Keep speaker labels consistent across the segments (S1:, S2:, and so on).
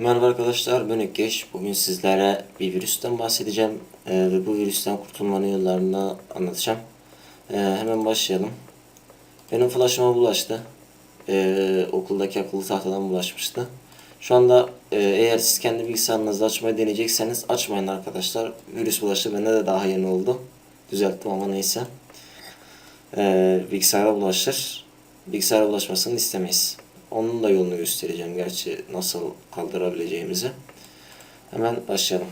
S1: Merhaba arkadaşlar, ben Ökkeş. Bugün sizlere bir virüsten bahsedeceğim Ee, ve bu virüsten kurtulmanın yollarını anlatacağım. Ee, hemen başlayalım. Benim flash'ıma bulaştı. Ee, okuldaki akıllı tahtadan bulaşmıştı. Şu anda e, eğer siz kendi bilgisayarınızda açmayı deneyecekseniz açmayın arkadaşlar. Virüs bulaştı, bende de daha yeni oldu. Düzelttim ama neyse. Ee, bilgisayara bulaşır. Bilgisayara bulaşmasını istemeyiz. Onun da yolunu göstereceğim gerçi nasıl kaldırabileceğimizi. Hemen başlayalım.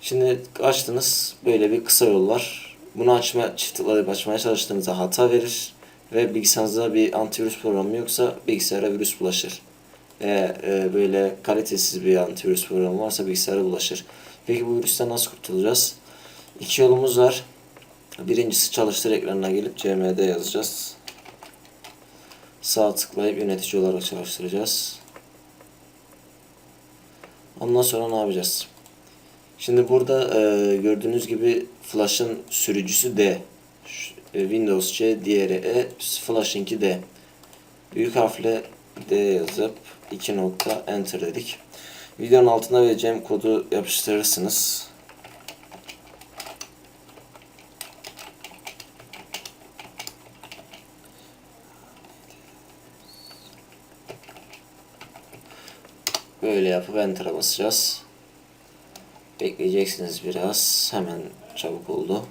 S1: Şimdi açtınız böyle bir kısa yol var. Bunu açma, çift tıklayıp açmaya çalıştığınızda hata verir ve bilgisayarınızda bir antivirüs programı yoksa bilgisayara virüs bulaşır. Eğer e, böyle kalitesiz bir antivirüs programı varsa bilgisayara bulaşır. Peki bu virüsten nasıl kurtulacağız? İki yolumuz var. Birincisi çalıştır ekranına gelip cmd yazacağız. Sağ tıklayıp yönetici olarak çalıştıracağız. Ondan sonra ne yapacağız? Şimdi burada e, gördüğünüz gibi Flash'ın sürücüsü D. E, Windows C, diğeri E, Flash'ınki D. Büyük harfle D yazıp 2 nokta enter dedik. Videonun altına vereceğim kodu yapıştırırsınız. Böyle yapıp enter'a basacağız. Bekleyeceksiniz biraz. Hemen çabuk oldu.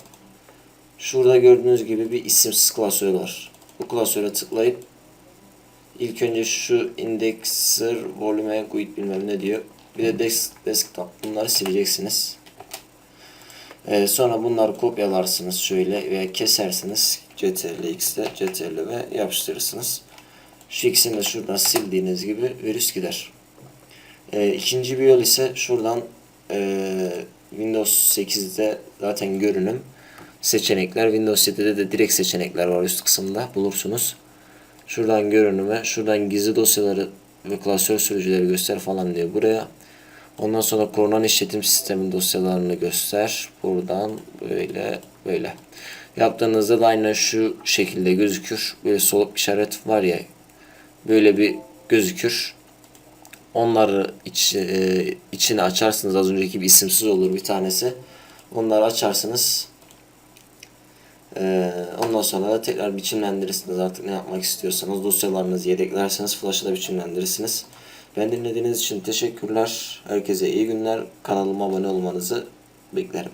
S1: Şurada gördüğünüz gibi bir isimsiz klasör var. Bu klasöre tıklayıp ilk önce şu indexer, volume, guid bilmem ne diyor. Bir de desk, desktop. Bunları sileceksiniz. Ee, sonra bunları kopyalarsınız şöyle veya kesersiniz. Ctrl X'de Ctrl ve yapıştırırsınız. Şu ikisini de şuradan sildiğiniz gibi virüs gider. E, ikinci bir yol ise şuradan e, Windows 8'de zaten görünüm seçenekler. Windows 7'de de direkt seçenekler var üst kısımda bulursunuz. Şuradan görünüme, şuradan gizli dosyaları ve klasör sürücüleri göster falan diyor buraya. Ondan sonra korunan işletim sistemi dosyalarını göster. Buradan böyle böyle. Yaptığınızda da aynen şu şekilde gözükür. Böyle soluk işaret var ya. Böyle bir gözükür. Onları iç, e, içine açarsınız. Az önceki bir isimsiz olur bir tanesi. Onları açarsınız. E, ondan sonra da tekrar biçimlendirirsiniz. Artık ne yapmak istiyorsanız dosyalarınızı yedeklerseniz flash'a da biçimlendirirsiniz. Ben dinlediğiniz için teşekkürler. Herkese iyi günler. Kanalıma abone olmanızı beklerim.